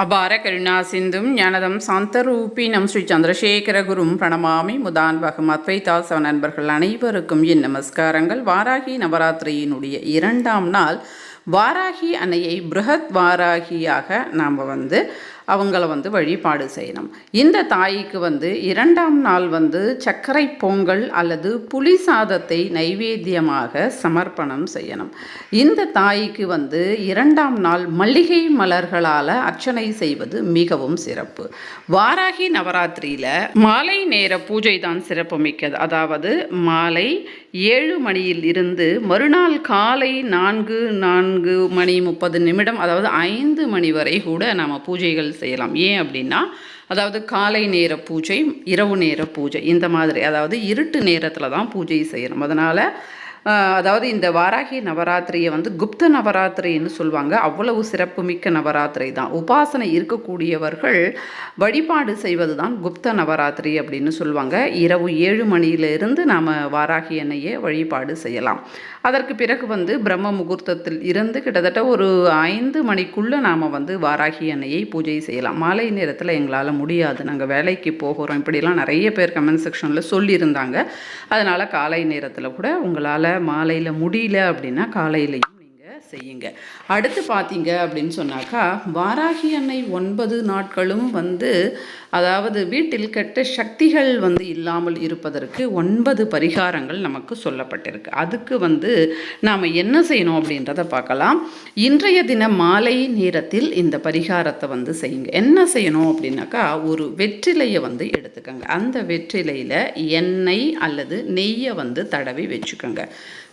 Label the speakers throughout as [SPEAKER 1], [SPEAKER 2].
[SPEAKER 1] அபார கருணா சிந்தும் ஞானதம் சாந்தரூபினம் ஸ்ரீ சந்திரசேகர குரும் பிரணமாமி முதான்பகம் அத்வைதாசவ நண்பர்கள் அனைவருக்கும் என் நமஸ்காரங்கள். வாராகி நவராத்திரியினுடைய இரண்டாம் நாள் வாராகி அன்னையை பிருகத் வாராகியாக நாம் வந்து அவங்கள வந்து வழிபாடு செய்யணும். இந்த தாய்க்கு வந்து இரண்டாம் நாள் வந்து சர்க்கரை பொங்கல் அல்லது புளி சாதத்தை நைவேத்தியமாக சமர்ப்பணம் செய்யணும். இந்த தாய்க்கு வந்து இரண்டாம் நாள் மல்லிகை மலர்களால் அர்ச்சனை செய்வது மிகவும் சிறப்பு. வாராகி நவராத்திரியில் மாலை நேர பூஜை தான் சிறப்பு மிக்கது. அதாவது மாலை ஏழு மணியில் இருந்து மறுநாள் காலை நான்கு நான்கு மணி முப்பது நிமிடம் அதாவது ஐந்து மணி வரை கூட நாம் பூஜைகள் செய்யலாம். ஏன் அப்படின்னா அதாவது காலை நேர பூஜை இரவு நேர பூஜை இந்த மாதிரி அதாவது இருட்டு நேரத்தில் தான் பூஜை செய்யணும். அதனால் அதாவது இந்த வாராகி நவராத்திரியை வந்து குப்த நவராத்திரின்னு சொல்லுவாங்க. அவ்வளவு சிறப்புமிக்க நவராத்திரி தான். உபாசனை இருக்கக்கூடியவர்கள் வழிபாடு செய்வது தான் குப்த நவராத்திரி அப்படின்னு சொல்லுவாங்க. இரவு ஏழு மணியிலிருந்து நாம் வாராகி எண்ணெயை வழிபாடு செய்யலாம். அதற்கு பிறகு வந்து பிரம்ம முகூர்த்தத்தில் இருந்து கிட்டத்தட்ட ஒரு ஐந்து மணிக்குள்ளே நாம் வந்து வாராகி எண்ணெயை பூஜை செய்யலாம். மாலை நேரத்தில் எங்களால் முடியாது. நாங்கள் வேலைக்கு போகிறோம். இப்படிலாம் நிறைய பேர் கமெண்ட் செக்ஷனில் சொல்லியிருந்தாங்க. அதனால் காலை நேரத்தில் கூட உங்களால் மாலையில் முடியல அப்படின்னா காலையிலையும் செய்யுங்க. அடுத்து பார்த்தீங்க அப்படின்னு சொன்னாக்கா வாராகி அன்னை ஒன்பது நாட்களும் வந்து அதாவது வீட்டில் கெட்ட சக்திகள் வந்து இல்லாமல் இருப்பதற்கு ஒன்பது பரிகாரங்கள் நமக்கு சொல்லப்பட்டிருக்கு. அதுக்கு வந்து நாம் என்ன செய்யணும் அப்படின்றத பார்க்கலாம். இன்றைய தினம் மாலை நேரத்தில் இந்த பரிகாரத்தை வந்து செய்யுங்க. என்ன செய்யணும் அப்படின்னாக்கா ஒரு வெற்றிலையை வந்து எடுத்துக்கோங்க. அந்த வெற்றிலையில் எண்ணெய் அல்லது நெய்யை வந்து தடவி வச்சுக்கோங்க.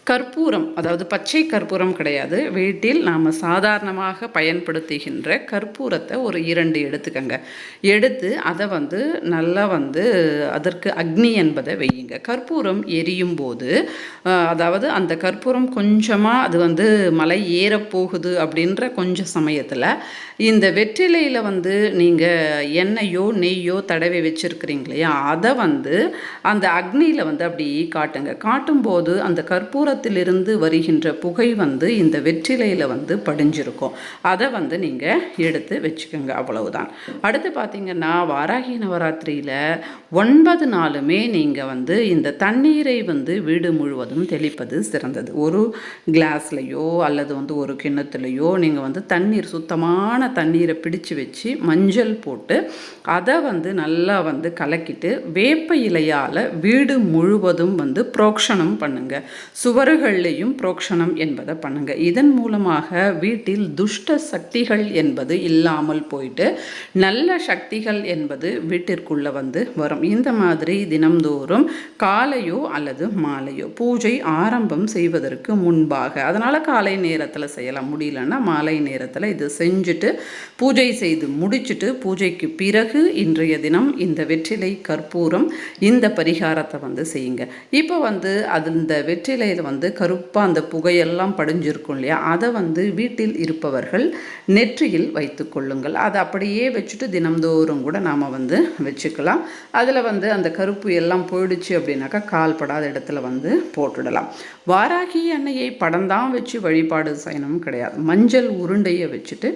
[SPEAKER 1] கற்பூரம் அதாவது பச்சை கற்பூரம் கிடையாது. வீட்டில் நாம் சாதாரணமாக பயன்படுத்துகின்ற கற்பூரத்தை ஒரு இரண்டு எடுத்துக்கங்க. எடுத்து அதை வந்து நல்லா வந்து அதற்கு அக்னி என்பதை வையுங்க. கற்பூரம் எரியும் போது அதாவது அந்த கற்பூரம் கொஞ்சமாக அது வந்து மலை ஏறப்போகுது அப்படின்ற கொஞ்சம் சமயத்தில் இந்த வெற்றிலையில் வந்து நீங்கள் எண்ணெயோ நெய்யோ தடவி வச்சுருக்கிறீங்க இல்லையா? அதை வந்து அந்த அக்னியில் வந்து அப்படி காட்டுங்க. காட்டும்போது அந்த கற்பூரத்திலிருந்து வருகின்ற புகை வந்து இந்த வெற்றிலையில் வந்து படிஞ்சிருக்கும். அதை வந்து நீங்கள் எடுத்து வச்சுக்கோங்க அவ்வளவுதான். அடுத்து பார்த்தீங்கன்னா வாராகி நவராத்திரியில் ஒன்பது நாளுமே நீங்கள் வந்து இந்த தண்ணீரை வந்து வீடு முழுவதும் தெளிப்பது சிறந்தது. ஒரு கிளாஸ்லையோ அல்லது வந்து ஒரு கிண்ணத்துலையோ நீங்கள் வந்து தண்ணீர் சுத்தமான தண்ணீரை பிடிச்சு வச்சு மஞ்சள் போட்டு அதை வந்து நல்லா வந்து கலக்கிட்டு வேப்ப இலையால் வீடு முழுவதும் வந்து புரோக்ஷணம் பண்ணுங்க. சுவர்கள்லேயும் புரோக்ஷணம் என்பதை பண்ணுங்க. இதன் மூலமாக வீட்டில் துஷ்ட சக்திகள் என்பது இல்லாமல் போயிட்டு நல்ல சக்திகள் என்பது வீட்டிற்குள்ளே வந்து வரும். இந்த மாதிரி தினம்தோறும் காலையோ அல்லது மாலையோ பூஜை ஆரம்பம் செய்வதற்கு முன்பாக அதனால் காலை நேரத்தில் செய்யலாம். முடியலன்னா மாலை நேரத்தில் இது செஞ்சுட்டு பூஜை செய்து முடிச்சுட்டு பூஜைக்கு பிறகு இன்றைய தினம் இந்த வெற்றிலை கற்பூரம் இந்த பரிகாரத்தை வந்து செய்யுங்க. இப்போ வந்து அது இந்த வெற்றிலையில் வந்து கருப்பாக அந்த புகையெல்லாம் படிஞ்சிருக்கும் இல்லையா? அதை வந்து வீட்டில் இருப்பவர்கள் நெற்றியில் வைத்து கொள்ளுங்கள். அதை அப்படியே வச்சுட்டு தினம்தோறும் கூட நாம் வந்து வச்சுக்கலாம். அதில் வந்து அந்த கருப்பு எல்லாம் போயிடுச்சு அப்படின்னாக்கா கால்படாத இடத்துல வந்து போட்டுடலாம். வாராகி எண்ணெயை படம் தான் வச்சு வழிபாடு செய்யணும் கிடையாது. மஞ்சள் உருண்டையை வச்சுட்டு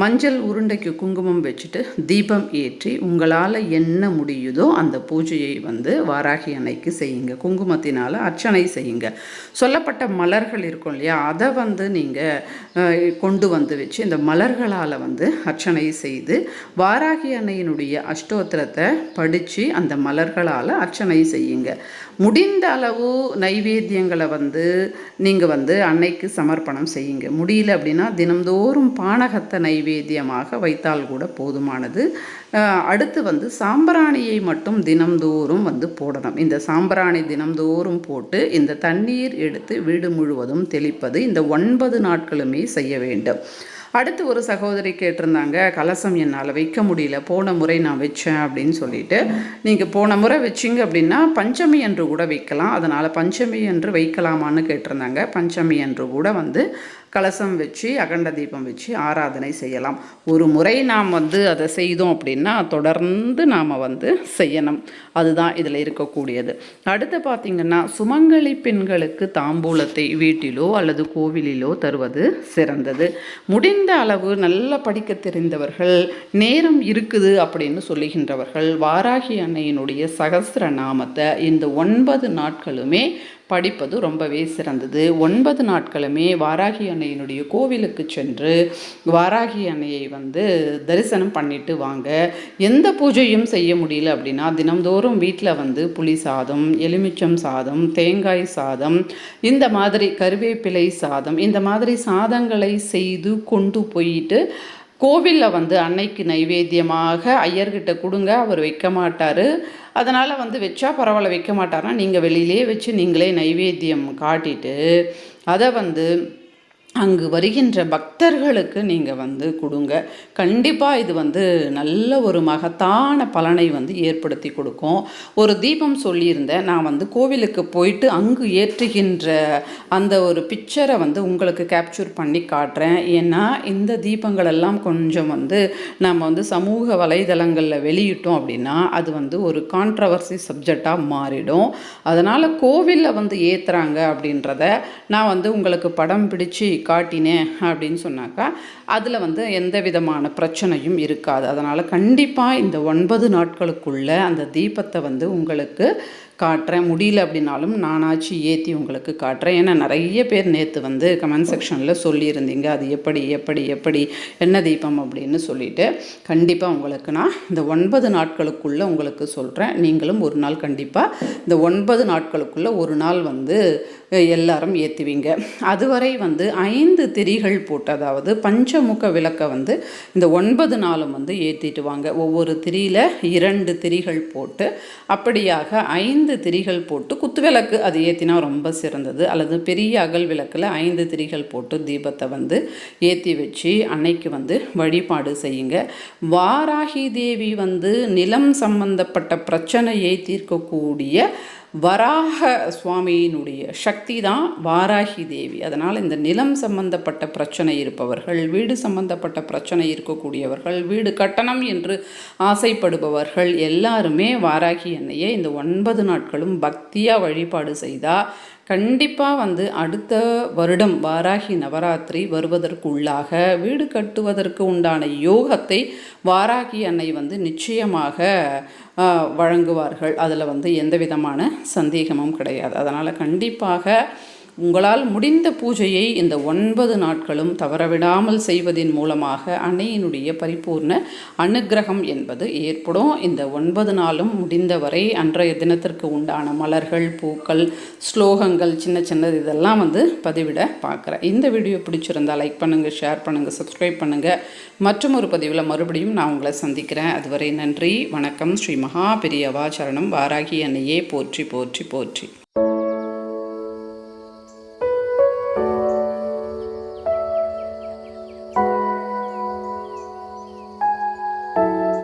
[SPEAKER 1] மஞ்சள் உருண்டைக்கு குங்குமம் வச்சுட்டு தீபம் ஏற்றி உங்களால் என்ன முடியுதோ அந்த பூஜையை வந்து வாராகி அன்னைக்கு செய்யுங்க. குங்குமத்தினால் அர்ச்சனை செய்யுங்க. சொல்லப்பட்ட மலர்கள் இருக்கும் இல்லையா? அதை வந்து நீங்கள் கொண்டு வந்து வச்சு இந்த மலர்களால் வந்து அர்ச்சனை செய்து வாராகி அன்னையினுடைய அஷ்டோத்திரத்தை படித்து அந்த மலர்களால் அர்ச்சனை செய்யுங்க. முடிந்த அளவு நைவேத்தியங்களை வந்து நீங்கள் வந்து அன்னைக்கு சமர்ப்பணம் செய்யுங்க. முடியல அப்படின்னா தினம்தோறும் பானகத்தை நைவேத்தியமாக வைத்தால் கூட போதுமானது. அடுத்து வந்து சாம்பிராணியை மட்டும் தினம்தோறும் வந்து போடணும். இந்த சாம்பிராணி தினம்தோறும் போட்டு இந்த தண்ணீர் எடுத்து வீடு முழுவதும் தெளிப்பது இந்த ஒன்பது நாட்களுமே செய்ய வேண்டும். அடுத்து ஒரு சகோதரி கேட்டிருந்தாங்க கலசம் என்னால் வைக்க முடியல போன முறை நான் வச்சேன் அப்படின்னு சொல்லிட்டு. நீங்கள் போன முறை வச்சிங்க அப்படின்னா பஞ்சமி அன்று கூட வைக்கலாம். அதனால் பஞ்சமி அன்று வைக்கலாமான்னு கேட்டிருந்தாங்க. பஞ்சமி அன்று கூட வந்து கலசம் வச்சு அகண்ட தீபம் வச்சு ஆராதனை செய்யலாம். ஒரு முறை நாம் வந்து அதை செய்தோம் அப்படின்னா தொடர்ந்து நாம் வந்து செய்யணும். அதுதான் இதில் இருக்கக்கூடியது. அடுத்து பார்த்திங்கன்னா சுமங்கலி பெண்களுக்கு தாம்பூலத்தை வீட்டிலோ அல்லது கோவிலிலோ தருவது சிறந்தது. முடிந்த அளவு நல்லா படிக்க தெரிந்தவர்கள் நேரம் இருக்குது அப்படின்னு சொல்லுகின்றவர்கள் வாராகி அன்னையினுடைய சகசிர நாமத்தை இந்த ஒன்பது நாட்களுமே படிப்பது ரொம்பவே சிறந்தது. ஒன்பது நாட்களுமே வாராகி அன்னையினுடைய கோவிலுக்கு சென்று வாராகி அன்னையை வந்து தரிசனம் பண்ணிட்டு வாங்க. எந்த பூஜையும் செய்ய முடியல அப்படின்னா தினம்தோறும் வீட்டில் வந்து புளி சாதம் எலுமிச்சம் சாதம் தேங்காய் சாதம் இந்த மாதிரி கருவேப்பிலை சாதம் இந்த மாதிரி சாதங்களை செய்து கொண்டு போயிட்டு கோவிலில் வந்து அன்னைக்கு நைவேத்தியமாக ஐயர்கிட்ட கொடுங்க அவர் வைக்க மாட்டார் அதனால் வந்து வச்சா பரவாயில்ல வைக்க மாட்டார்னா நீங்கள் வெளியிலே வச்சு நீங்களே நைவேத்தியம் காட்டிட்டு அதை வந்து அங்கு வருகின்ற பக்தர்களுக்கு நீங்கள் வந்து கொடுங்க. கண்டிப்பாக இது வந்து நல்ல ஒரு மகத்தான பலனை வந்து ஏற்படுத்தி கொடுக்கும். ஒரு தீபம் சொல்லியிருந்தேன். நான் வந்து கோவிலுக்கு போயிட்டு அங்கு ஏற்றுகின்ற அந்த ஒரு பிக்சரை வந்து உங்களுக்கு கேப்சர் பண்ணி காட்டுறேன். ஏன்னா இந்த தீபங்கள் எல்லாம் கொஞ்சம் வந்து நம்ம வந்து சமூக வலைதளங்களில் வெளியிட்டோம் அப்படின்னா அது வந்து ஒரு கான்ட்ரவர்சி சப்ஜெக்டாக மாறிடும். அதனால் கோவிலில் வந்து ஏற்றுறாங்க அப்படின்றத நான் வந்து உங்களுக்கு படம் பிடிச்சி காட்டினேன் அப்படின்னு சொன்னாக்கா அதில் வந்து எந்த விதமான பிரச்சனையும் இருக்காது. அதனால் கண்டிப்பாக இந்த ஒன்பது நாட்களுக்குள்ளே அந்த தீபத்தை வந்து உங்களுக்கு காட்டுறேன். முடியல அப்படின்னாலும் நானாச்சு ஏற்றி உங்களுக்கு காட்டுறேன். ஏன்னா நிறைய பேர் நேற்று வந்து கமெண்ட் செக்ஷனில் சொல்லியிருந்தீங்க. அது எப்படி எப்படி எப்படி என்ன தீபம் அப்படின்னு சொல்லிட்டு. கண்டிப்பாக உங்களுக்கு நான் இந்த ஒன்பது நாட்களுக்குள்ளே உங்களுக்கு சொல்கிறேன் நீங்களும் ஒரு நாள் கண்டிப்பாக இந்த ஒன்பது நாட்களுக்குள்ளே ஒரு நாள் வந்து எல்லாரும் ஏற்றுவீங்க அதுவரை வந்து ஐந்து திரிகள் போட்டு அதாவது பஞ்சமுக விளக்கை வந்து இந்த ஒன்பது நாளும் வந்து ஏற்றிட்டு வாங்க. ஒவ்வொரு திரியில் இரண்டு திரிகள் போட்டு அப்படியாக ஐந்து திரிகள் போட்டு குத்துவிளக்கு அது ஏற்றினா ரொம்ப சிறந்தது. அல்லது பெரிய அகல் விளக்கில் ஐந்து திரிகள் போட்டு தீபத்தை வந்து ஏற்றி வச்சு அன்னைக்கு வந்து வழிபாடு செய்யுங்க. வாராகி தேவி வந்து நிலம் சம்பந்தப்பட்ட பிரச்சனையை தீர்க்கக்கூடிய வராக சுவாமியினுடைய சக்தி தான் வாராகி தேவி. அதனால் இந்த நிலம் சம்பந்தப்பட்ட பிரச்சனை இருப்பவர்கள் வீடு சம்பந்தப்பட்ட பிரச்சனை இருக்கக்கூடியவர்கள் வீடு கட்டணம் என்று ஆசைப்படுபவர்கள் எல்லாருமே வாராகி என்னையே இந்த ஒன்பது நாட்களும் பக்தியாக வழிபாடு செய்தால் கண்டிப்பாக வந்து அடுத்த வருடம் வாராகி நவராத்திரி வருவதற்குள்ளாக வீடு கட்டுவதற்கு உண்டான யோகத்தை வாராகி அன்னை வந்து நிச்சயமாக வழங்குவார்கள். அதில் வந்து எந்த விதமான சந்தேகமும் கிடையாது. அதனால் கண்டிப்பாக உங்களால் முடிந்த பூஜையை இந்த ஒன்பது நாட்களும் தவறவிடாமல் செய்வதன் மூலமாக அன்னையினுடைய பரிபூர்ண அனுகிரகம் என்பது ஏற்படும். இந்த ஒன்பது நாளும் முடிந்தவரை அன்றைய தினத்திற்கு உண்டான மலர்கள் பூக்கள் ஸ்லோகங்கள் சின்ன சின்னது இதெல்லாம் வந்து பதிவிட பார்க்குறேன். இந்த வீடியோ பிடிச்சிருந்தால் லைக் பண்ணுங்கள் ஷேர் பண்ணுங்கள் சப்ஸ்கிரைப் பண்ணுங்கள் மற்றும் ஒரு பதிவில் மறுபடியும் நான் உங்களை சந்திக்கிறேன். அதுவரை நன்றி வணக்கம். ஸ்ரீ மகா பெரியவா சரணம். வாராகி அன்னையே போற்றி போற்றி போற்றி.